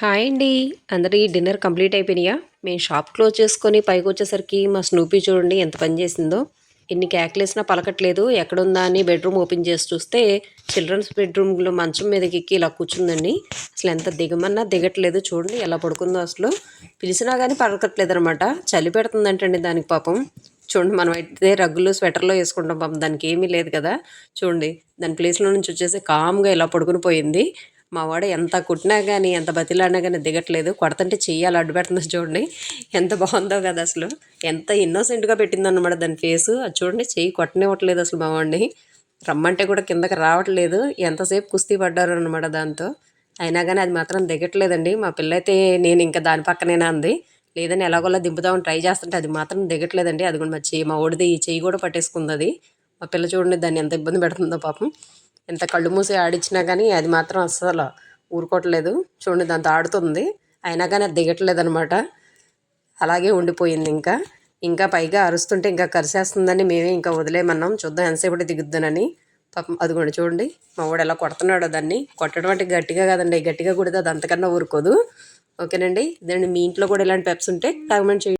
Hi అండి. అందరి dinner complete అయిపోయినాయా? మేము షాప్ క్లోజ్ చేసుకొని పైకి వచ్చేసరికి మా స్నూపీ చూడండి ఎంత పని చేసిందో. ఎన్ని కేకలేసినా పలకట్లేదు. ఎక్కడుందా అని బెడ్రూమ్ ఓపెన్ చేసి చూస్తే చిల్డ్రన్స్ బెడ్రూమ్లో మంచం మీదకి ఎక్కి ఇలా కూర్చుందండి. అసలు ఎంత దిగమన్నా దిగట్లేదు చూడండి ఎలా పడుకుందో అసలు. పిలిచినా కానీ పలకట్లేదు అనమాట చలి పెడుతుందంటండి దానికి పాపం. చూడండి మనం అయితే రగ్గులు స్వెటర్లో వేసుకుంటాం పాపం. దానికి ఏమీ లేదు కదా. చూడండి దాని ప్లేస్లో నుంచి వచ్చేసి కామ్గా ఇలా పడుకుని పోయింది. మా వాడు ఎంత కుట్టినా కానీ ఎంత బతిలాడినా కానీ దిగట్లేదు. కొడతంటే చెయ్యాలి అడ్డు పెడుతుంది చూడండి. ఎంత బాగుందో కదా అసలు. ఎంత ఇన్నోసెంట్గా పెట్టిందన్నమాట దాని ఫేసు అది చూడండి చెయ్యి కొట్టనివ్వట్లేదు అసలు మా వాడిని. రమ్మంటే కూడా కిందకి రావట్లేదు. ఎంతసేపు కుస్తీ పడ్డారు అనమాట దాంతో. అయినా కానీ అది మాత్రం దిగట్లేదండి. మా పిల్లైతే నేను ఇంకా దాని పక్కనేనా అంది. లేదని ఎలాగోలా దింపుదామని ట్రై చేస్తుంటే అది మాత్రం దిగట్లేదండి. అది కూడా మా చెయ్యి మా ఓడిది ఈ చెయ్యి కూడా పట్టేసుకుంది అది. మా పిల్ల చూడండి దాన్ని ఎంత ఇబ్బంది పెడుతుందో పాపం. ఎంత కళ్ళు మూసి ఆడించినా కానీ అది మాత్రం అస్సలు ఊరుకోవట్లేదు. చూడండి దాంతో ఆడుతుంది. అయినా కానీ అది దిగట్లేదు అనమాట అలాగే ఉండిపోయింది ఇంకా. ఇంకా పైగా అరుస్తుంటే ఇంకా కరిసేస్తుందని మేమే ఇంకా వదిలేమన్నాం. చూద్దాం ఎంతసేపటి దిగుద్దానని. పాపం అదిగోండి చూడండి మా వాడు ఎలా కొడుతున్నాడో దాన్ని. కొట్టడం అంటే గట్టిగా కాదండి. గట్టిగా కొడితే అది అంతకన్నా ఊరుకోదు. ఓకేనండి. ఇదండి మీ ఇంట్లో కూడా ఇలాంటి పెప్స్ ఉంటే కామెంట్ చేయండి.